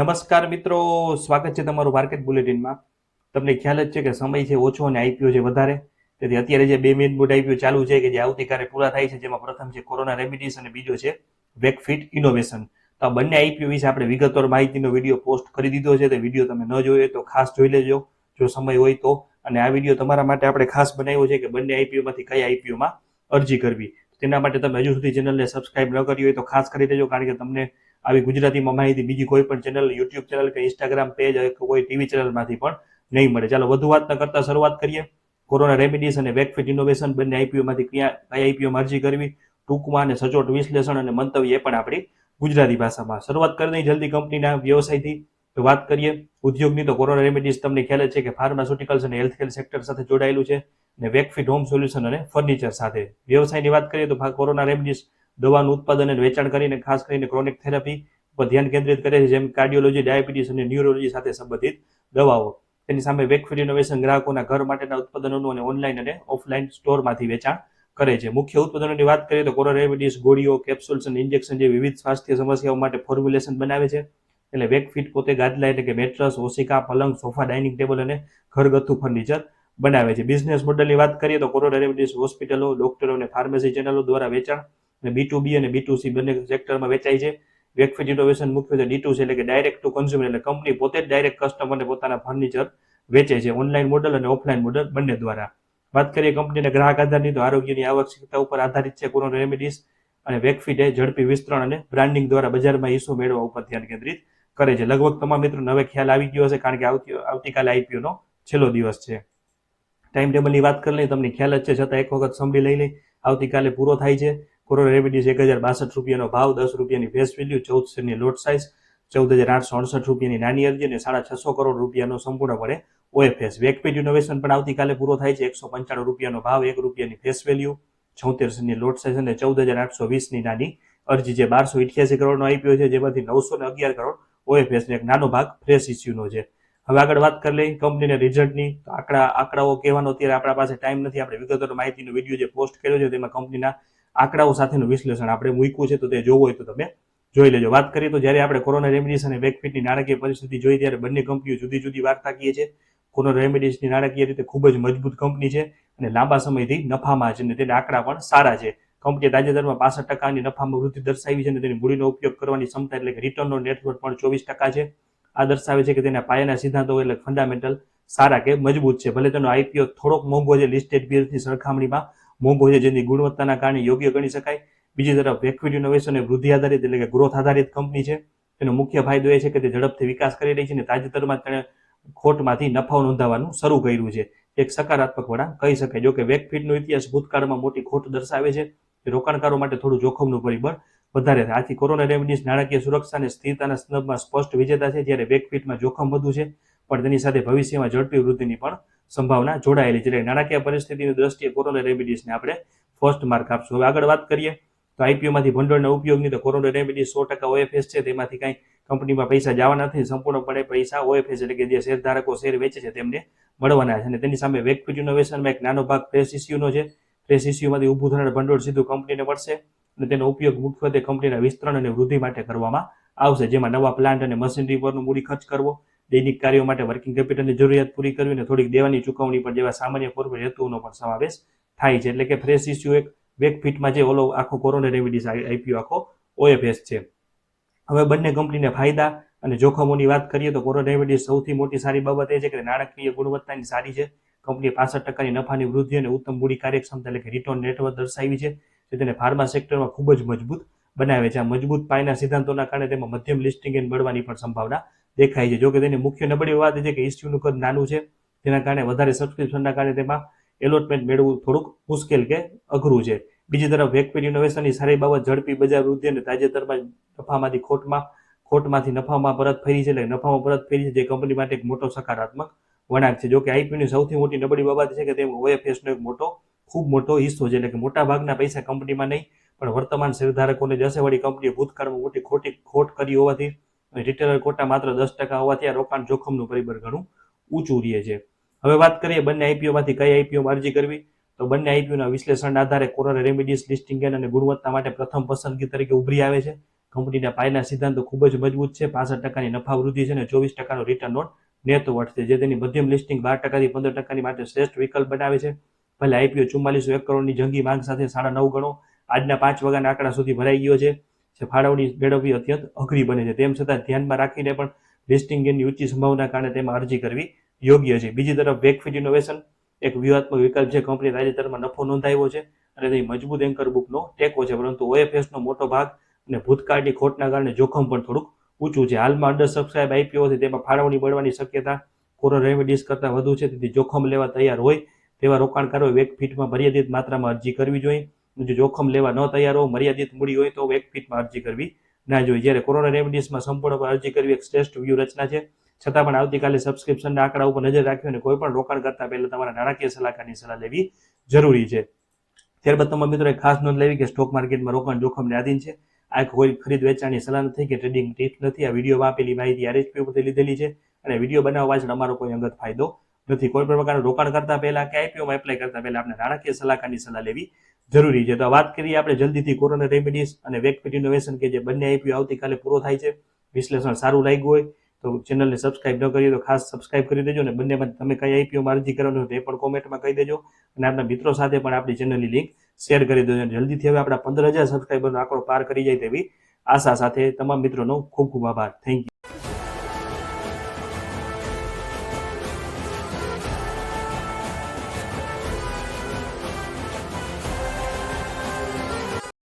નમસ્કાર મિત્રો, સ્વાગત છે તમારું માર્કેટ બુલેટિનમાં. તમને ખ્યાલ જ છે કે સમય છે ઓછો અને આઈપીઓ છે વધારે. તેથી અત્યારે જે બે મેન મોડ આઈપીઓ ચાલુ છે કે જે આવતીકાલે પૂરા થાય છે, જેમાં પ્રથમ છે કોરોના રેમિડીઝ અને બીજો છે વેકફિટ ઇનોવેશન તો આ બંને આઈપીઓ વિશે આપણે વિગતવાર માહિતીનો વીડિયો પોસ્ટ કરી દીધો છે, તે વીડિયો તમે ન જોયો તો ખાસ જોઈ લેજો. જો સમય હોય તો. અને આ વીડિયો તમારા માટે આપણે ખાસ બનાવ્યો છે કે બંને આઈપીઓમાંથી કઈ આઈપીઓમાં અરજી કરવી. તેના માટે તમે હજુ સુધી ચેનલને સબસ્ક્રાઇબ ન કરી હોય તો ખાસ કરી દેજો, કારણ કે તમને આવી ગુજરાતીમાં માહિતી બીજી કોઈ પણ ચેનલ યુટ્યુબ ચેનલ કે ઇન્સ્ટાગ્રામ પેજ કોઈ ટીવી ચેનલમાંથી પણ નહીં મળે. ચાલો, વધુ વાત ન કરતા શરૂઆત કરીએ. કોરોના રેમિડીઝ અને વેકફિટ ઇનોવેશન બંને આઈપીઓમાંથી ક્યાં, કઈ આઈપીઓમાં અરજી કરવી? ટૂંકમાં અને સચોટ વિશ્લેષણ અને મંતવ્ય એ પણ આપણી ગુજરાતી ભાષામાં. શરૂઆત કરી દઈ જલ્દી કંપનીના વ્યવસાયથી. તો વાત કરીએ. ઉદ્યોગની તો કોરોના રેમિડીઝ તમને ખ્યાલ છે કે ફાર્માસ્યુટિકલ્સ અને હેલ્થકેર સેક્ટર સાથે જોડાયેલું છે. અને વેકફિટ હોમ સોલ્યુશન અને ફર્નિચર સાથે. વ્યવસાયની વાત કરીએ તો કોરોના રેમિડીઝ દવાનું ઉત્પાદન અને વેચાણ કરીને, ખાસ કરીને ક્રોનિક થેરાપી પર ધ્યાન કેન્દ્રિત કરે છે, જેમ કાર્ડિયોલોજી ડાયાબિટીસ અને ન્યુરોલોજી સાથે સંબંધિત દવાઓ. તેની સામે વેકફિટ ઇનોવેશન ગ્રાહકોના ઘર માટેના ઉત્પાદનોનું અને ઓનલાઈન અને ઓફલાઈન સ્ટોરમાંથી વેચાણ કરે છે. મુખ્ય ઉત્પાદનોની વાત કરીએ તો રેમિડીઝ ગોળીઓ કેપ્સ્યુલ્સ અને ઇન્જેક્શન જેવી વિવિધ સ્વાસ્થ્ય સમસ્યાઓ માટે ફોર્મ્યુલેશન બનાવે છે. એટલે વેકફિટ પોતે ગાદલા એટલે કે મેટ્રસ ઓશિકા, પલંગ સોફા ડાઇનિંગ ટેબલ અને ઘરગથ્થુ ફર્નિચર બનાવે છે. બિઝનેસ મોડલની વાત કરીએ તો રેમિડીઝ હોસ્પિટલો ડોક્ટરો અને ફાર્મસી ચેનલો દ્વારા વેચાણ અને બી ટુ બી અને બી ટુ સી બંને સેક્ટરમાં વેચાય છે. વેકફિટ ઇનોવેશન મુખ્યત્વે ડી ટુ છે એટલે કે ડાયરેક્ટ ટુ કન્ઝ્યુમર એટલે કંપની પોતે જ ડાયરેક્ટ કસ્ટમરને પોતાના ફર્નિચર વેચે છે ઓનલાઈન મોડલ અને ઓફલાઈન મોડલ બંને દ્વારા. વાત કરીએ કંપનીને ગ્રાહક આધારની, તો આરોગ્યની આવશ્યકતા ઉપર આધારિત છે કોરોના રેમેડીઝ અને વેકફિટ એ ઝડપી વિસ્તરણ અને બ્રાન્ડિંગ દ્વારા બજારમાં હિસ્સો મેળવવા ઉપર ધ્યાન કેન્દ્રિત કરે છે. લગભગ તમામ મિત્રોને હવે ખ્યાલ આવી ગયો હશે, કારણ કે આવતી, આવતીકાલે આઈપીઓ નો છેલ્લો દિવસ છે. ટાઈમ ટેબલની વાત કરી લઈએ, તમને ખ્યાલ જ છે, છતાં એક વખત સંભળી લઈ લઈ આવતીકાલે પૂરો થાય છે. કોરોના રેમિડીઝ એક હજાર બાસઠ રૂપિયાનો ભાવ, દસ રૂપિયાની ફેસ વેલ્યુ ચૌદ શેરની લોટ સાઇઝ ચૌદ હજાર આઠસો અડસઠ રૂપિયાની નાની અરજી અને સાડા છસો કરોડ રૂપિયાનો સંપૂર્ણપણે ઓએફએસ વેકપેડ ઇનોવેશન પણ આવતીકાલે પૂરો થાય છે. એકસો પંચાણું રૂપિયાનો ભાવ, એક રૂપિયાની ફેસ વેલ્યુ છોતેર શેરની લોટ સાઇઝ અને ચૌદ હજાર આઠસો વીસની નાની અરજી જે બારસો ઇઠ્યાસી કરોડનો આઈપીઓ છે, જેમાંથી નવસો ને અગિયાર કરોડ ઓએફએસ એક નાનો ભાગ ફ્રેશ ઇસ્યુનો છે. હવે આગળ વાત કરી લઈએ કંપનીને રિઝલ્ટની આંકડા, આંકડાઓ કહેવાનો અત્યારે આપણા પાસે ટાઈમ નથી. આપણે વિગતવાર માહિતીનો વીડિયો જે પોસ્ટ કર્યો છે, તેમાં કંપનીના આંકડાઓ સાથેનું વિશ્લેષણ આપણે મૂક્યું છે, તો તે જોવું હોય તો તમે જોઈ લેજો. વાત કરીએ તો જ્યારે આપણે કોરોના રેમિડીઝ અને વેકફિટની નાણાકીય પરિસ્થિતિ જોઈ, ત્યારે બંને કંપનીઓ જુદી જુદી વાર્તાકીય છે. કોરોના રેમિડીઝની નાણાકીય રીતે ખૂબ જ મજબૂત કંપની છે અને લાંબા સમયથી નફામાં છે અને તેના આંકડા પણ સારા છે. કંપનીએ તાજેતરમાં પાસઠ ટકાની નફામાં વૃદ્ધિ દર્શાવી છે અને તેની મૂડીનો ઉપયોગ કરવાની ક્ષમતા એટલે કે રિટર્ન નેટવર્ક પણ ચોવીસ ટકા છે. આ દર્શાવે છે કે તેના પાયાના સિદ્ધાંતો એટલે ફંડામેન્ટલ સારા કે મજબૂત છે. ભલે તેનો આઈપીઓ થોડોક મોંઘો છે લિસ્ટેડ પેરની સરખામણીમાં મોંઘો છે, જેની ગુણવત્તાના કારણે યોગ્ય ગણી શકાય. બીજી તરફ વેક્વિડ ઇનોવેશન એ વૃદ્ધિ આધારિત એટલે કે ગ્રોથ આધારિત કંપની છે. તેનો મુખ્ય ફાયદો એ છે કે તે ઝડપથી વિકાસ કરી રહી છે અને તાજેતરમાં તેણે ખોટમાંથી નફાઓ નોંધાવવાનું શરૂ કર્યું છે. એક સકારાત્મક વળાંક કહી શકાય. જોકે વેકફીડનો ઇતિહાસ ભૂતકાળમાં મોટી ખોટ દર્શાવે છે રોકાણકારો માટે થોડું જોખમનું પરિબળ વધારે છે. આથી કોરોના રેમિડીઝ નાણાકીય સુરક્ષા અને સ્થિરતાના સંદર્ભમાં સ્પષ્ટ વિજેતા છે, જ્યારે વેકફીટમાં જોખમ વધુ છે. પણ તેની સાથે ભવિષ્યમાં ઝડપી વૃદ્ધિની પણ સંભાવના જોડાયેલી છે. નાણાકીય પરિસ્થિતિની દ્રષ્ટિએ કોરોના રેમિડીઝને આપણે ફર્સ્ટ માર્ક આપશું. હવે આગળ વાત કરીએ તો આઈપીઓમાંથી ભંડોળના ઉપયોગની. તો કોરોના રેમિડીઝ સો ટકા ઓએફએસ છે. તેમાંથી કાંઈ કંપનીમાં પૈસા જવાના નથી. સંપૂર્ણપણે પૈસા ઓએફએસ એટલે કે જે શેરધારકો શેર વેચે છે તેમને મળવાના છે. અને તેની સામે વેકફિટ ઇનોવેશનમાં એક નાનો ભાગ ફ્રેશ ઇસ્યુનો છે. ફ્રેશ ઇસ્યુમાંથી ઊભું થનાર ભંડોળ સીધું કંપનીને મળશે અને તેનો ઉપયોગ મુખ્યત્વે કંપનીના વિસ્તરણ અને વૃદ્ધિ માટે કરવામાં આવશે. જેમાં નવા પ્લાન્ટ અને મશીનરી પરનો મૂડી ખર્ચ કરવો દૈનિક કાર્યો માટે વર્કિંગ કેપિટલની જરૂરિયાત પૂરી કરવી અને થોડીક દેવાની ચૂકવણી પર જેવા સામાન્ય કોર્પોરેટ હેતુઓનો પણ સમાવેશ થાય છે. એટલે કે ફ્રેશ ઇસ્યુ એક વેકફિટમાં જે ઓલો આખો કોરોના રેમિડીઝ આઈપીઓ આખો ઓએફએસ છે. હવે બંને કંપનીને ફાયદા અને જોખમોની વાત કરીએ તો કોરોના રેમિડીઝ સૌથી મોટી સારી બાબત એ છે કે નાણાકીય ગુણવત્તાની સારી છે. કંપનીએ પાસઠ ટકાની નફાની વૃદ્ધિ અને ઉત્તમ મૂડી કાર્યક્ષમતા એટલે કે રિટર્ન નેટવર્ક દર્શાવી છે. જે તેને ફાર્મા સેક્ટરમાં ખૂબ જ મજબૂત બનાવે છે. આ મજબૂત પાયના સિદ્ધાંતોના કારણે તેમાં મધ્યમ લિસ્ટિંગ એન્ડ મળવાની પણ સંભાવના દેખાય છે. જોકે તેની મુખ્ય નબળી વાત છે કે ઇસ્યુનું કદ નાનું છે. તેના કારણે વધારે સબસ્ક્રિપ્શનના કારણે તેમાં એલોટમેન્ટ મેળવવું થોડુંક મુશ્કેલ કે અઘરું છે. બીજી તરફ વેકપેડ ઇનોવેશનની સારી બાબત ઝડપી બજાર વૃદ્ધિ અને તાજેતરમાં નફામાંથી ખોટમાં, ખોટમાંથી નફામાં પરત ફરી છે એટલે નફામાં પરત ફરી છે જે કંપની માટે એક મોટો સકારાત્મક વળાંક છે. જોકે આઈપીઓની સૌથી મોટી નબળી બાબત છે કે તે ઓએફએસનો એક મોટો, ખૂબ મોટો હિસ્સો છે એટલે કે મોટા ભાગના પૈસા કંપનીમાં નહીં, પણ વર્તમાન શેરધારકોને જશે વળી કંપનીએ ભૂતકાળમાં મોટી ખોટી ખોટ કરી હોવાથી રિટેલર કોટા માત્ર દસ ટકા હોવાથી આ રોકાણ જોખમનું પરિબળ ઘણું ઊંચું રહે છે. હવે વાત કરીએ બંને આઈપીઓમાંથી કઈ આઈપીઓમાં અરજી કરવી? તો બંને આઈપીઓના વિશ્લેષણના આધારે કોરોના રેમિડીઝ, લિસ્ટિંગ અને ગુણવત્તા માટે પ્રથમ પસંદગી તરીકે ઉભરી આવે છે. કંપનીના પાયના સિદ્ધાંતો ખૂબ જ મજબૂત છે. પાસઠ ટકાની નફા વૃદ્ધિ છે અને ચોવીસ ટકાનો રિટર્ન ઓન નેતો છે, જે તેની મધ્યમ લિસ્ટિંગ બાર ટકાથી પંદર ટકાની માટે શ્રેષ્ઠ વિકલ્પ બનાવે છે. ભલે આઈપીઓ ચુમ્માલીસો એક કરોડની જંગી માંગ સાથે સાડા નવ ગણો. આજના પાંચ વાગ્યાના આંકડા સુધી ભરાઈ ગયો છે. જે ફાળવણી મેળવવી અત્યંત અઘરી બને છે. તેમ છતાં ધ્યાનમાં રાખીને પણ લિસ્ટિંગ ગેનની ઊંચી સંભાવના કારણે તેમાં અરજી કરવી યોગ્ય છે. બીજી તરફ વેકફિટ ઇનોવેશન એક વ્યૂહાત્મક વિકલ્પ છે. કંપની તાજેતરમાં નફો નોંધાયો છે અને તેની મજબૂત એન્કર બુકનો ટેકો છે. પરંતુ ઓએફએસનો મોટો ભાગ અને ભૂતકાળની ખોટના કારણે જોખમ પણ થોડુંક ઊંચું છે. હાલમાં અંડર સબસ્ક્રાઇબ આઈપીઓથી તેમાં ફાળવણી મળવાની શક્યતા કોરો રેમેડીઝ કરતાં વધુ છે. તેથી જોખમ લેવા તૈયાર હોય તેવા રોકાણકારોએ વેકફિટમાં મર્યાદિત માત્રામાં અરજી કરવી જોઈએ. જોખમ લેવા ન તૈયાર હો મર્યાદિત મૂડી હોય તો એક ફીટમાં અરજી કરવી ના જોઈએ. જ્યારે કોરોના રેમેડીઝમાં સંપૂર્ણપણે અરજી કરવી એક શ્રેષ્ઠ વ્યૂહરચના છે, છતાં પણ આવતીકાલે સબસ્ક્રિપ્શનના આંકડા ઉપર નજર રાખવી અને કોઈ પણ રોકાણ કરતા પહેલા તમારા નાણાકીય સલાહકારની સલાહ લેવી જરૂરી છે. ત્યારબાદ તમારા મિત્રોએ ખાસ નોંધ લેવી કે સ્ટોક માર્કેટમાં રોકાણ જોખમને આધીન છે. આ કોઈ ખરીદ વેચાણની સલાહ નથી કે ટ્રેડિંગ ટિપ્સ નથી. આ વિડીયોમાં આપેલી માહિતી આરએસપી ઉપરથી લીધેલી છે અને વીડિયો બનાવવા પાછળ અમારો કોઈ અંગત ફાયદો નથી. કોઈ પણ પ્રકારનું રોકાણ કરતા પહેલા કે આઈપીઓમાં એપ્લાય કરતા પહેલા આપણે નાણાકીય સલાહકારની સલાહ લેવી જરૂરી છે. તો વાત કરીએ આપણે જલ્દીથી કોરોના રેમેડીઝ અને વેકફિટ ઇનોવેશન કે જે બંને આઈપીઓ આવતીકાલે પૂરો થાય છે. વિશ્લેષણ સારું લાગ્યું હોય તો ચેનલને સબસ્ક્રાઇબ ન કરીએ તો ખાસ સબસ્ક્રાઇબ કરી દેજો અને બંનેમાં તમે કઈ આઈપીઓમાં અરજી કરવાનું તે પણ કોમેન્ટમાં કહી દેજો. અને આપણા મિત્રો સાથે પણ આપણી ચેનલની લિંક શેર કરી દેજો. અને જલ્દીથી હવે આપણા પંદર હજાર સબસ્ક્રાઇબરનો આંકડો પાર કરી જાય તેવી આશા સાથે તમામ મિત્રોનો ખૂબ ખૂબ આભાર. Thank you